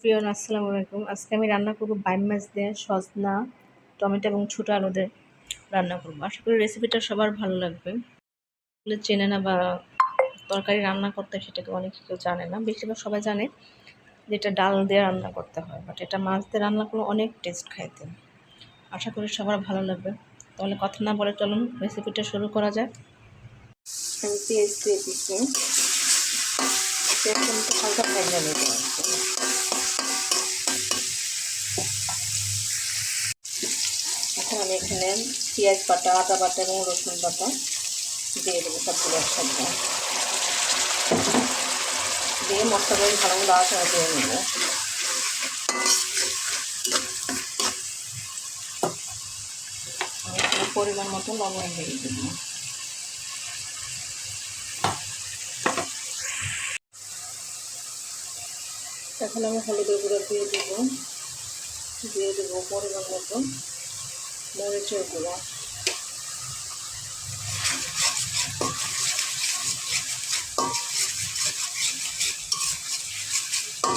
প্রিয় আসসালামু আলাইকুম। আজকে আমি রান্না করব বাইম মাছ দিয়ে সজনা, টমেটো এবং ছোটো আলু দিয়ে রান্না করব। আশা করি রেসিপিটা সবার ভালো লাগবে। চেনে না বা তরকারি রান্না করতে সেটাকে অনেক কেউ জানে না। বেশিরভাগ সবাই জানে যে এটা ডাল দিয়ে রান্না করতে হয় বাট এটা মাছ দিয়ে রান্না করলে অনেক টেস্ট খাইতে। আশা করি সবার ভালো লাগবে। তাহলে কথা না বলে চলুন রেসিপিটা শুরু করা আমি পেঁয়াজ হালকা এখন আমি এখানে পেঁয়াজ বাটা, আদা বাটা এবং রসুন বাটা দিয়ে দেবো সবগুলো একসাথে। দিয়ে মশলাগুলো ভালো আটা দিয়ে নেব। পরিমাণ মতো লবণ দিয়ে দেবো। এখন আমি হলুদের গুঁড়ো দিয়ে দেবো। দিয়ে দেবো পরিমাণ মতো। মরিচের গুঁড়ো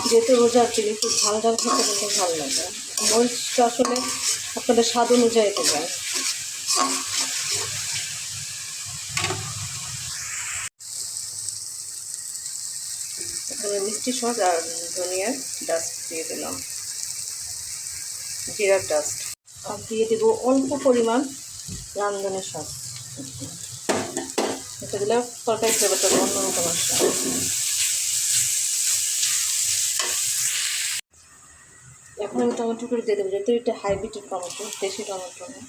যেহেতু রোজা চিলি একটু ঝাল ঝাল খেতে কিন্তু ভালো লাগে। মরিচটা আসলে আপনাদের স্বাদ অনুযায়ী দেবেন এখানে মিষ্টি সস আর ধনিয়ার ডাস্ট দিয়ে দিলাম। জিরার ডাস্ট আর দিয়ে দেবো অল্প পরিমাণ রান্ধনের সস এটা দিলে তরকারি ফ্লেভারটা অন্যরকম এখন আমি টমেটো করে দিয়ে দেবো, যেহেতু এটা হাইব্রিডের টমেটো, দেশি টমেটো না।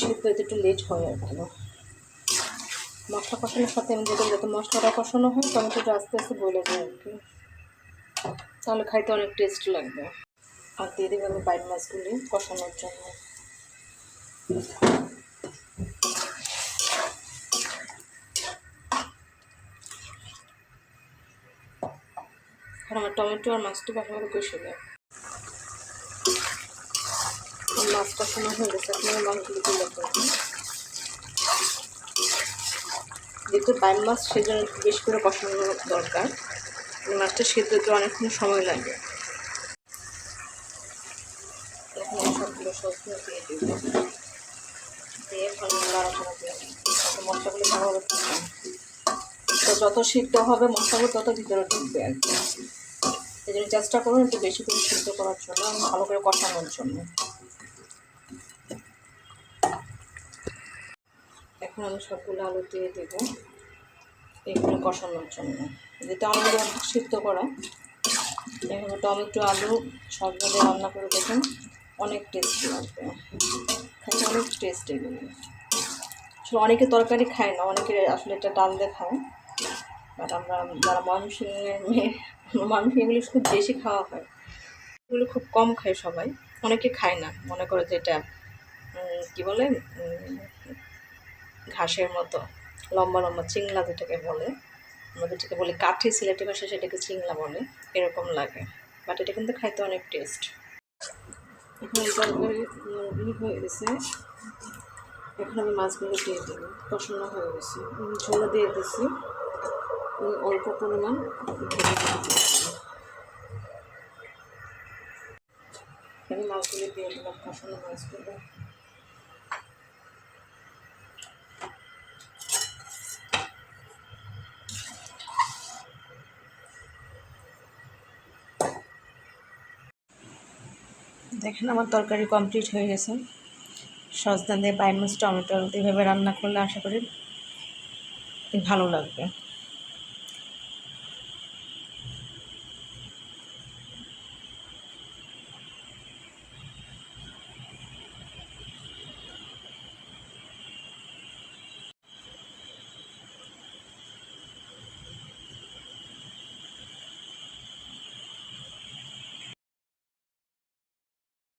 সিদ্ধ হতে একটু লেট হয় আর কি। মশলা কষানোর সাথে আমি দিয়ে দেবো যাতে মশলাটা কষানো হয়, টমেটোটা আস্তে আস্তে বলে যায় আর কি। তাহলে খাইতে অনেক টেস্ট লাগবে। আর দিয়ে দেবো আমি বাইর মাছগুলি কষানোর জন্য। আর আমার টমেটো আর মাছটা ভালোভাবে কষে দেয় মাছ কষানো হয়ে গেছে আপনারা মাছগুলো তুলে যেহেতু বাইম মাছ সেজন্য বেশ করে কষানো দরকার, মাছটা সেদ্ধ হতে অনেকক্ষণ সময় লাগে এখন সবগুলো দিয়ে ভালো মশলাগুলো ভালোভাবে তো যত সিদ্ধ হবে মশলাগুলো তত ভিতরে ঢুকবে আর কি। এই জন্য চেষ্টা করুন একটু বেশি করে সিদ্ধ করার জন্য ভালো করে কষানোর জন্য। এখন আমি সবগুলো আলু দিয়ে দেবো এগুলো কষানোর জন্য। যেটা আমাদের সিদ্ধ করা, এভাবে টমেটো, আলু, সব রান্না করে দেখুন। অনেক টেস্টি লাগবে অনেক টেস্ট এগুলো। আসলে অনেকে তরকারি খায় না, অনেকে আসলে এটা ডাল দিয়ে খায়। বাট আমরা যারা ময়মনসিংহের মেয়ে এগুলো খুব বেশি খাওয়া হয়। এগুলো খুব কম খায় সবাই। অনেকে খায় না। মনে করে যে এটা কী বলে? ঘাসের মতো। লম্বা লম্বা চিংলা যেটাকে বলে। আমরা যেটাকে বলি কাঠি সিলেটি ভাষা সেটাকে চিংলা বলে। এরকম লাগে। বাট এটা কিন্তু খাইতে অনেক টেস্ট এখন তরকারি হয়ে গেছে। এখন আমি মাছগুলো দিয়ে দেবো। কষানো হয়ে গেছে। ঝোলা দিয়ে দিয়েছি অল্প পরিমাণ আমি মাছগুলো দিয়ে দিলাম, কষানো মাছগুলো। দেখেন আমার তরকারি কমপ্লিট হয়ে গেছে। সজনা দিয়ে বাইমাস টমেটো, এইভাবে রান্না করলে আশা করি ভালো লাগবে।